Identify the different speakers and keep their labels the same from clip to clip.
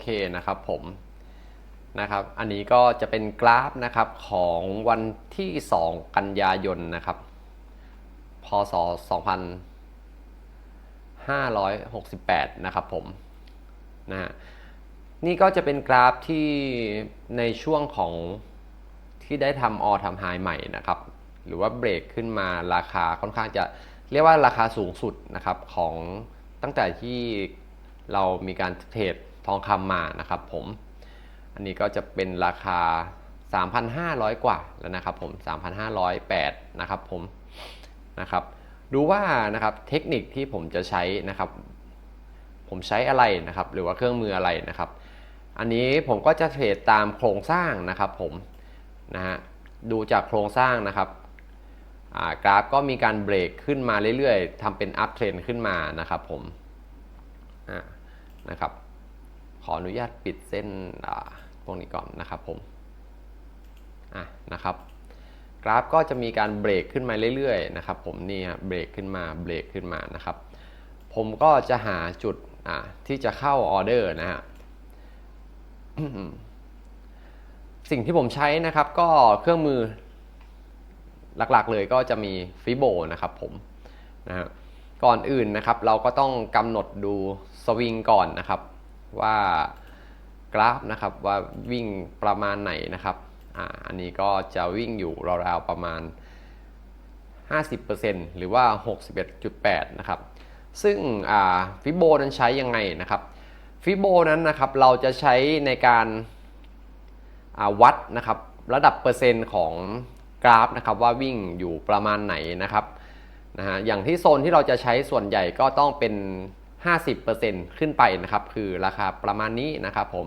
Speaker 1: เคนะครับผมนะครับ อันนี้ก็จะเป็นกราฟนะครับของวันที่ 2 กันยายนนะครับ พศ 2568 นะครับผมนะฮะนี่ก็จะเป็นกราฟที่ในช่วงของที่ได้ทำออทำไฮใหม่นะครับ หรือว่าเบรกขึ้นมาราคาค่อนข้างจะเรียกว่าราคาสูงสุดนะครับของตั้งแต่ที่เรามีการเทรด ทองคำมานะครับผม อันนี้ก็จะเป็นราคา 3,500 กว่าแล้วนะครับผม 3,508 นะครับผมนะครับ ดูว่านะครับเทคนิคที่ผมจะใช้นะครับ ผมใช้อะไรนะครับ หรือว่าเครื่องมืออะไรนะครับ อันนี้ผมก็จะเทรดตามโครงสร้างนะครับผมนะฮะดูจากโครงสร้างนะครับกราฟก็มีการเบรกขึ้นมาเรื่อยๆทำเป็นอัพเทรนขึ้นมานะครับผมนะครับ ขออนุญาตปิดเส้นพวกนี้ก่อนนะครับผมอะนะครับกราฟก็จะมีการเบรกขึ้นมาเรื่อยๆนะครับผมนี่ฮะเบรกขึ้นมาเบรกขึ้นมานะครับผมก็จะหาจุดที่จะเข้าออเดอร์นะฮะสิ่งที่ผมใช้นะครับก็เครื่องมือหลักๆเลยก็จะมีฟิโบนะครับผมนะฮะก่อนอื่นนะครับเราก็ต้องกำหนดดูสวิงก่อนนะครับ ว่ากราฟนะครับว่าวิ่งประมาณไหนนะครับอ่าอันนี้ก็จะวิ่งอยู่ราวๆประมาณ 50%หรือว่า 61.8 นะครับ ซึ่งฟิโบนั้นใช้ยังไงนะครับฟิโบนั้นนะครับเราจะใช้ในการวัดนะครับระดับเปอร์เซ็นต์ของกราฟนะครับว่าวิ่งอยู่ประมาณไหนนะครับนะฮะอย่างที่โซนที่เราจะใช้ส่วนใหญ่ก็ต้องเป็น 50%ขึ้นไปนะครับ คือราคาประมาณนี้นะครับผม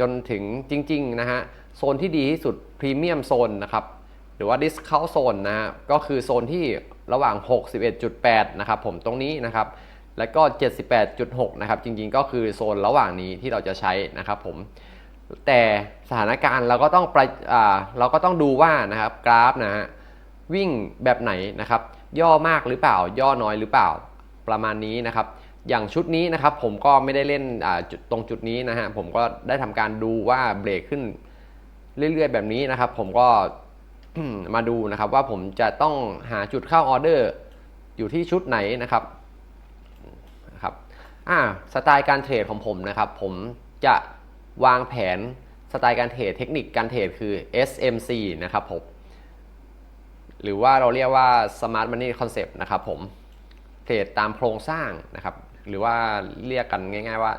Speaker 1: จนถึงจริง ๆ นะฮะ โซนที่ดีที่สุดพรีเมียมโซนนะครับ หรือว่าดิสคาวโซนนะฮะ ก็คือโซนที่ระหว่าง 61.8 นะครับผมตรงนี้นะครับ แล้วก็ 78.6 นะครับ จริง ๆ ก็คือโซนระหว่างนี้ที่เราจะใช้นะครับผมแต่สถานการณ์เราก็ต้องเราก็ต้องดูว่านะครับกราฟนะฮะวิ่งแบบไหนนะครับ ย่อมากหรือเปล่า ย่อน้อยหรือเปล่าประมาณนี้นะครับ อย่างชุดนี้นะครับผมก็ไม่ได้เล่นตรงจุดนี้นะฮะผมก็ได้ทำการดูว่าเบรกขึ้นเรื่อยๆแบบนี้นะครับ ผมก็มาดูนะครับว่าผมจะต้องหาจุดเข้าออเดอร์อยู่ที่ชุดไหนนะครับอ่าสไตล์การเทรดของผมนะครับ ผมจะวางแผนสไตล์การเทรดเทคนิคการเทรดคือ SMC นะครับผมหรือว่าเราเรียกว่า Smart Money Concept นะครับผมเทรดตามโครงสร้างนะครับ หรือว่าเรียกกันง่าย ๆ ว่า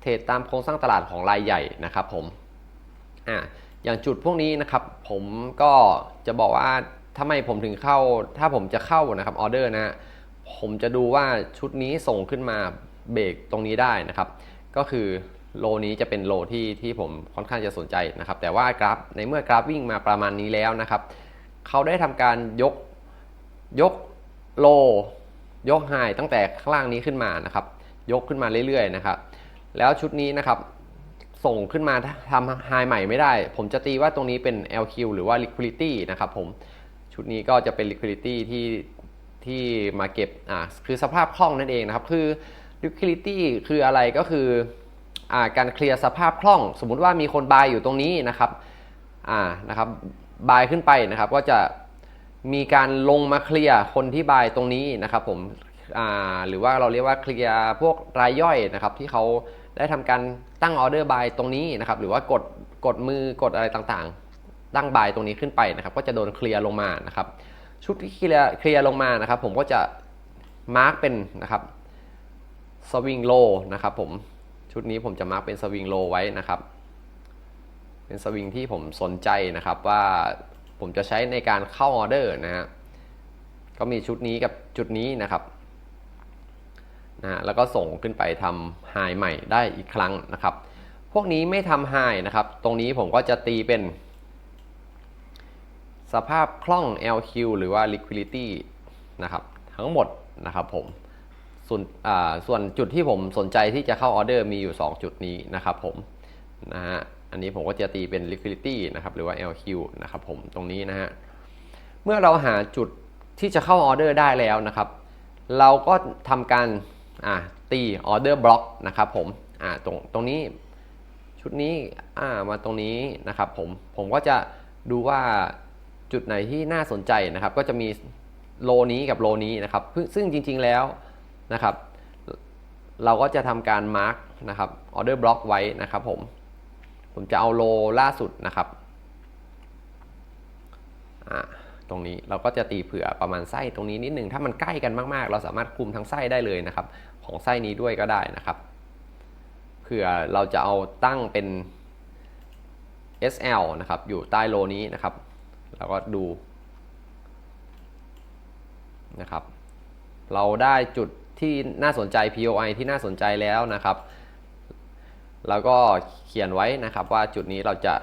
Speaker 1: เทรดตามโครงสร้างตลาดของรายใหญ่นะครับผมอ่าอย่างจุดพวกนี้นะครับ ผมก็จะบอกว่าทำไมผมถึงเข้า ถ้าผมจะเข้านะครับออเดอร์นะผมจะดูว่าชุดนี้ส่งขึ้นมาเบรกตรงนี้ได้นะครับ ก็คือโลนี้จะเป็นโลที่ที่ผมค่อนข้างจะสนใจนะครับ แต่ว่ากราฟในเมื่อกราฟวิ่งมาประมาณนี้แล้วนะครับ เขาได้ทำการยกยกโล ยกไฮตั้งแต่ข้างล่างนี้ขึ้นมานะครับ ยกขึ้นมาเรื่อยๆนะครับ แล้วชุดนี้นะครับส่งขึ้นมาทำไฮใหม่ไม่ได้ ผมจะตีว่าตรงนี้เป็น LQ หรือว่า liquidity นะครับผมชุดนี้ก็จะเป็น liquidity ที่ที่มาเก็บอ่าคือสภาพคล่องนั่นเองนะครับ คือ liquidity คืออะไรก็คืออ่าการเคลียร์สภาพคล่อง สมมุติว่ามีคนบายอยู่ตรงนี้นะครับอ่านะครับบายขึ้นไปนะครับ ก็จะ มีการลงมาเคลียร์คนที่บายตรงนี้นะครับผมหรือว่าเราเรียกว่าเคลียร์พวกรายย่อยนะครับที่เขาได้ทำการตั้งออเดอร์บายตรงนี้นะครับหรือว่ากดกดมือกดอะไรต่างๆ ตั้งบายตรงนี้ขึ้นไปนะครับ ก็จะโดนเคลียร์ลงมานะครับชุดที่เคลียร์เคลียร์ลงมานะครับ ผมก็จะมาร์กเป็นนะครับสวิงโลนะครับผมชุดนี้ผมจะมาร์กเป็นสวิงโลไว้นะครับ เป็นสวิงที่ผมสนใจนะครับว่า ผมจะใช้ในการเข้าออเดอร์นะฮะก็มีชุดนี้กับจุดนี้นะครับนะแล้วก็ส่งขึ้นไปทำไฮใหม่ได้อีกครั้งนะครับ พวกนี้ไม่ทำไฮนะครับ ตรงนี้ผมก็จะตีเป็น สภาพคล่อง LQ หรือว่า liquidity นะครับ ทั้งหมดนะครับผมส่วนส่วนจุดที่ผมสนใจที่จะเข้าออเดอร์มีอยู่ 2 จุดนี้นะครับผมนะฮะ อันนี้ผมก็จะตีเป็น liquidity นะครับหรือว่า LQ นะครับผมตรงนี้นะฮะเมื่อเราหาจุดที่จะเข้าออเดอร์ได้แล้วนะครับ เราก็ทำการตีออเดอร์บล็อกนะครับผมตรงตรงนี้ชุดนี้อ่ามาตรงนี้นะครับผมผมก็จะดูว่าจุดไหนที่น่าสนใจนะครับ ก็จะมีโลนี้กับโลนี้นะครับ ซึ่งซึ่งจริงๆแล้วนะครับ เราก็จะทำการมาร์กนะครับออเดอร์บล็อกไว้นะครับผม ผมจะเอาโลล่าสุดนะครับตรงนี้เราก็จะตีเผื่อประมาณไส้ตรงนี้นิดนึงถ้ามันใกล้กันมากๆ เราสามารถคุมทั้งไส้ได้เลยนะครับ ของไส้นี้ด้วยก็ได้นะครับเผื่อเราจะเอาตั้งเป็น SL นะครับ อยู่ใต้โลนี้นะครับ แล้วก็ดูนะครับ เราได้จุดที่น่าสนใจ POI ที่น่าสนใจแล้วนะครับ แล้วก็เขียนไว้นะครับว่าจุดนี้เราจะ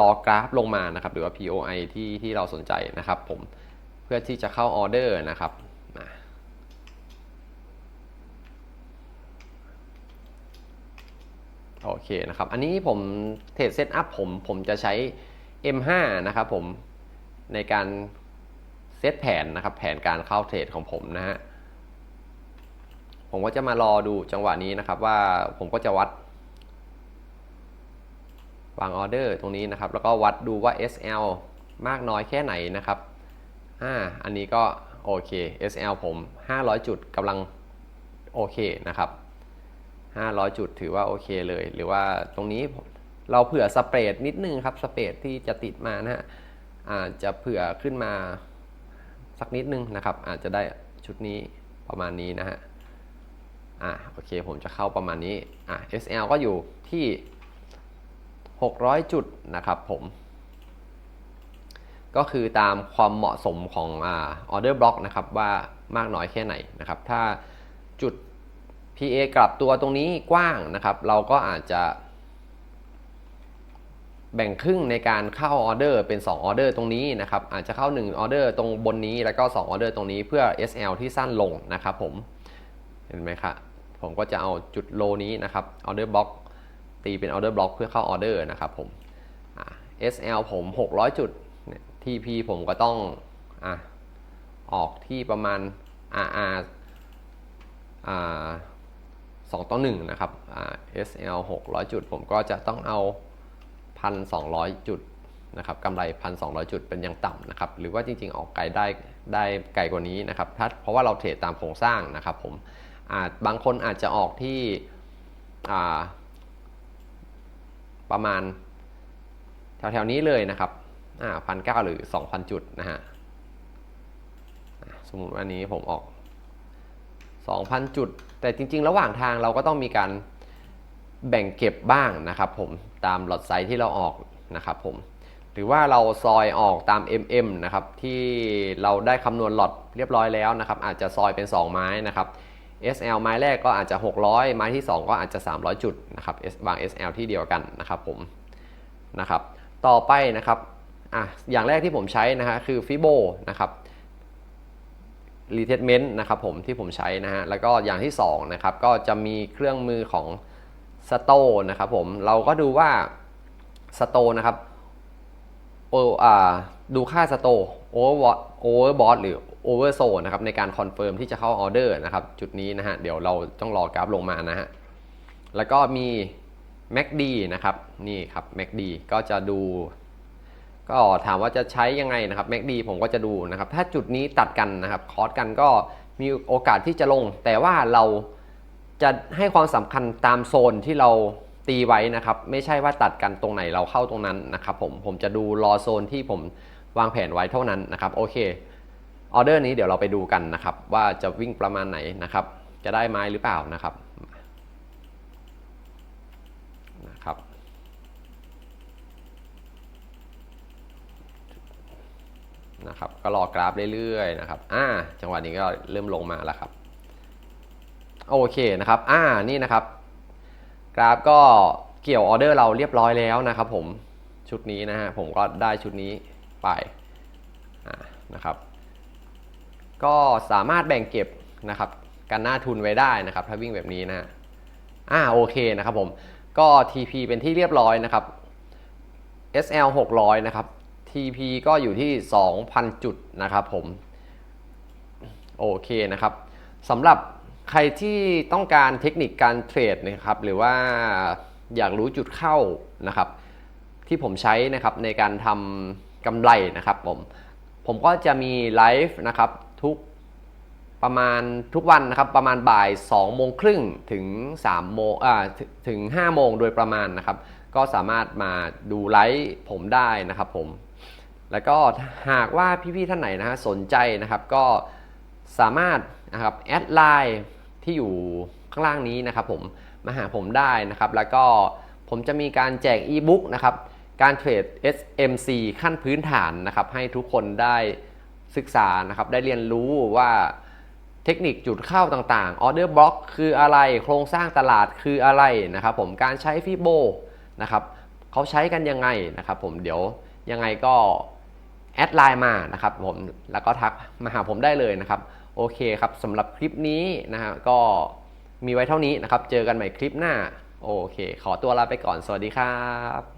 Speaker 1: รอกราฟลงมานะครับ หรือว่า POI ที่ที่เราสนใจนะครับ ผมเพื่อที่จะเข้าออเดอร์นะครับโอเคนะครับ อันนี้ผมเทรดเซตอัพผมผมจะใช้ M5 นะครับผมในการเซตแผนนะครับ แผนการเข้าเทรดของผมนะฮะผมก็จะมารอดูจังหวะนี้นะครับ ว่าผมก็จะวัด วางออเดอร์ตรงนี้นะครับ แล้วก็วัดดูว่า SL มากน้อยแค่ไหนนะครับอ่าอันนี้ก็โอเค SL ผม 500 จุดกำลังโอเคนะครับ 500 จุดถือว่าโอเคเลย หรือว่าตรงนี้เราเผื่อสเปรดนิดนึงครับ สเปรดที่จะติดมานะฮะอาจจะเผื่อขึ้นมาสักนิดนึงนะครับ อาจจะได้ชุดนี้ประมาณนี้นะฮะ อ่าโอเคผมจะเข้าประมาณนี้ อ่า SL ก็อยู่ที่ 600 จุดนะครับผม ก็คือตามความเหมาะสมของออเดอร์บล็อกนะครับว่ามากน้อยแค่ไหนนะครับ ถ้าจุด PA กลับตัวตรงนี้กว้างนะครับ เราก็อาจจะ แบ่งครึ่งในการเข้าออเดอร์เป็น 2 ออเดอร์ตรงนี้นะครับ อาจจะเข้า 1 ออเดอร์ตรงบนนี้แล้วก็ 2 ออเดอร์ตรงนี้เพื่อ SL ที่สั้นลงนะครับผม เห็นไหมครับผมก็จะเอาจุดโลนี้นะครับออเดอร์บล็อก ตีเป็นออเดอร์บล็อกเพื่อเข้าออเดอร์นะครับผม SL ผม 600 จุด TP ผมก็ต้องอออกที่ประมาณ RR อ่า2ต่อ1นะครับ SL 600 จุด ผมก็จะต้องเอา 1,200 จุดนะครับกำไร 1,200 จุดเป็นอยังต่ำนะครับ หรือว่าจริงๆ ออกไกลได้ได้ไกลกว่านี้นะครับถ้าเพราะว่าเราเทรดตามโครงสร้างนะครับผมบางคนอาจจะออกที่ ประมาณแถวๆนี้เลยนะครับพันเก้าหรือ 2,000 จุดนะฮะสมมติว่านี้ผมออก 2,000 จุด แต่จริง ๆ ระหว่างทางเราก็ต้องมีการแบ่งเก็บบ้างนะครับผมตามหลอดไซส์ที่เราออกนะครับผมหรือว่าเราซอยออกตาม mm นะครับที่เราได้คำนวณหลอดเรียบร้อยแล้วนะครับ อาจจะซอยเป็น 2 ไม้นะครับ SL ไม้แรกก็อาจจะ 600 ไม้ที่ 2 ก็อาจจะ 300 จุดนะครับวาง SL ที่เดียวกันนะครับผมนะครับต่อไปนะครับอะอย่างแรกที่ผมใช้นะฮะคือ Fibo นะครับ Retreatment นะครับผมที่ผมใช้นะฮะแล้วก็อย่างที่2นะครับก็จะมีเครื่องมือของ s t o นะครับผมเราก็ดูว่า s t o นะครับโออ่าดูค่า s t o over overbought หรือ oversold นะครับในการคอนเฟิร์มที่จะเข้าออเดอร์นะครับจุดนี้นะฮะเดี๋ยวเราต้องรอกราฟลงมานะฮะแล้วก็มี MACD นะครับนี่ครับ MACD ก็จะดู ก็ถามว่าจะใช้ยังไงนะครับ MACD ผมก็จะดูนะครับ ถ้าจุดนี้ตัดกันนะครับคอร์สกันก็มีโอกาสที่จะลง แต่ว่าเราจะให้ความสำคัญตามโซนที่เราตีไว้นะครับ ไม่ใช่ว่าตัดกันตรงไหนเราเข้าตรงนั้นนะครับผมผมจะดูรอโซนที่ผมวางแผนไว้เท่านั้นนะครับโอเค ออเดอร์นี้เดี๋ยวเราไปดูกันนะครับ ว่าจะวิ่งประมาณไหนนะครับ จะได้ไม้หรือเปล่านะครับนะครับนะครับ ก็รอกราฟเรื่อยๆนะครับอ่าจังหวะนี้ก็เริ่มลงมาแล้วครับ โอเคนะครับอ่านี่นะครับ กราฟก็เกี่ยวออเดอร์เราเรียบร้อยแล้วนะครับ ผมชุดนี้นะฮะผมก็ได้ชุดนี้ไปนะครับ ก็สามารถแบ่งเก็บนะครับกันหน้าทุนไว้ได้นะครับถ้าวิ่งแบบนี้นะอ่าโอเคนะครับผมก็ TP เป็นที่เรียบร้อยนะครับ SL 600 นะครับ TP ก็อยู่ที่ 2,000 จุดนะครับผม โอเคนะครับสำหรับใครที่ต้องการเทคนิคการเทรดนะครับ หรือว่าอยากรู้จุดเข้านะครับ ที่ผมใช้นะครับในการทำกำไรนะครับผม ผมก็จะมีไลฟ์นะครับ ทุกประมาณทุกวันนะครับประมาณบ่าย2โมงครึ่งถึง3โมงอ่าถึงถึง5โมงโดยประมาณนะครับ ก็สามารถมาดูไลฟ์ผมได้นะครับผม แล้วก็หากว่าพี่ๆท่านไหนนะฮะสนใจนะครับก็สามารถนะครับแอดไลน์ที่อยู่ข้างล่างนี้นะครับผมมาหาผมได้นะครับ แล้วก็ผมจะมีการแจกอีบุ๊กนะครับการเทรด SMC ขั้นพื้นฐานนะครับให้ทุกคนได้ ศึกษานะครับได้เรียนรู้ว่าเทคนิคจุดเข้าต่างๆออเดอร์บล็อกคืออะไรโครงสร้างตลาดคืออะไรนะครับผมการใช้ฟิโบนะครับเขาใช้กันยังไงนะครับผมเดี๋ยวยังไงก็แอดไลน์มานะครับผมแล้วก็ทักมาหาผมได้เลยนะครับโอเคครับสำหรับคลิปนี้นะฮะก็มีไว้เท่านี้นะครับ เจอกันใหม่คลิปหน้า โอเค ขอตัวลาไปก่อน สวัสดีครับ